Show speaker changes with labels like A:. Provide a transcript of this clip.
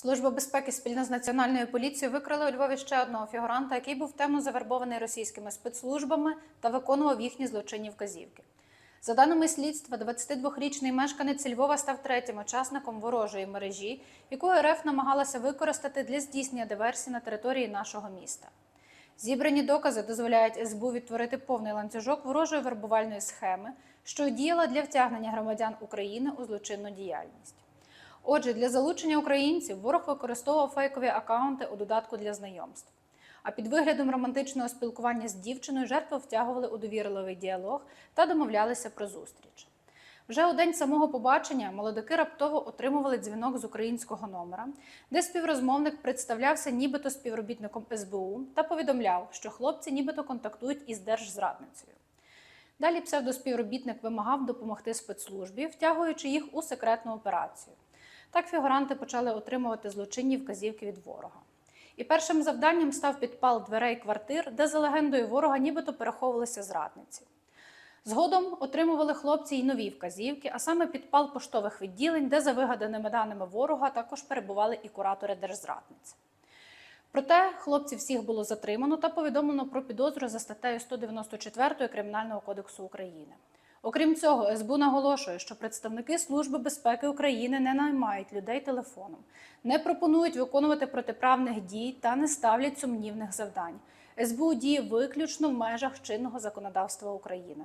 A: Служба безпеки спільно з національною поліцією викрили у Львові ще одного фігуранта, який був темно завербований російськими спецслужбами та виконував їхні злочинні вказівки. За даними слідства, 22-річний мешканець Львова став третім учасником ворожої мережі, яку РФ намагалася використати для здійснення диверсій на території нашого міста. Зібрані докази дозволяють СБУ відтворити повний ланцюжок ворожої вербувальної схеми, що діяла для втягнення громадян України у злочинну діяльність. Отже, для залучення українців ворог використовував фейкові акаунти у додатку для знайомств. А під виглядом романтичного спілкування з дівчиною жертви втягували у довірливий діалог та домовлялися про зустріч. Вже у день самого побачення молодики раптово отримували дзвінок з українського номера, де співрозмовник представлявся нібито співробітником СБУ та повідомляв, що хлопці нібито контактують із держзрадницею. Далі псевдоспівробітник вимагав допомогти спецслужбі, втягуючи їх у секретну операцію. Так фігуранти почали отримувати злочинні вказівки від ворога. І першим завданням став підпал дверей квартир, де за легендою ворога нібито переховувалися зрадниці. Згодом отримували хлопці й нові вказівки, а саме підпал поштових відділень, де за вигаданими даними ворога також перебували і куратори держзрадниці. Проте хлопців всіх було затримано та повідомлено про підозру за статтею 194 Кримінального кодексу України. Окрім цього, СБУ наголошує, що представники Служби безпеки України не наймають людей телефоном, не пропонують виконувати протиправних дій та не ставлять сумнівних завдань. СБУ діє виключно в межах чинного законодавства України.